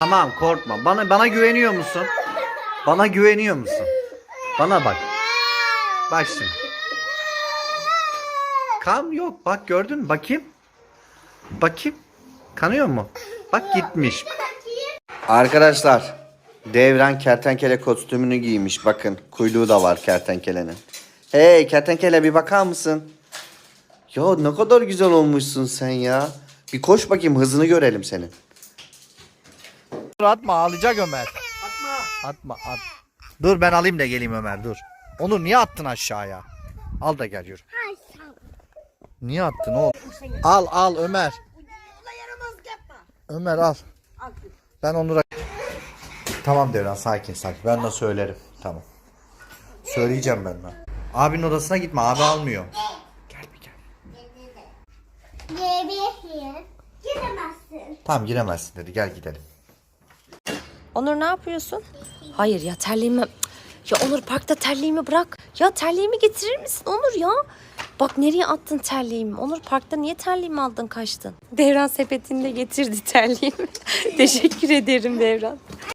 Tamam korkma. Bana bana güveniyor musun? Bana güveniyor musun? Bana bak. Bak şimdi. Kan yok. Bak gördün mü? Bakayım. Bakayım. Kanıyor mu? Bak gitmiş. Arkadaşlar. Devran kertenkele kostümünü giymiş. Bakın kuyruğu da var kertenkelenin. Hey kertenkele bir bakar mısın? Ya ne kadar güzel olmuşsun sen ya. Bir koş bakayım hızını görelim senin. Dur atma ağlayacak Ömer. Atma. Atma at. Dur ben alayım da geleyim Ömer dur. Onur niye attın aşağıya? Al da gel yürü. Niye attın oğlum? Al al Ömer. Ömer al. Ben Onur'a... Tamam Devran sakin sakin. Ben de söylerim. Tamam. Söyleyeceğim ben de. Abinin odasına gitme abi almıyor. Gel bir gel. Giremezsin. Tamam giremezsin dedi gel gidelim. Onur ne yapıyorsun? Hayır ya terliğimi... Ya Onur parkta terliğimi bırak. Ya terliğimi getirir misin Onur ya? Bak nereye attın terliğimi? Onur parkta niye terliğimi aldın kaçtın? Devran sepetinde getirdi terliğimi. Teşekkür ederim Devran.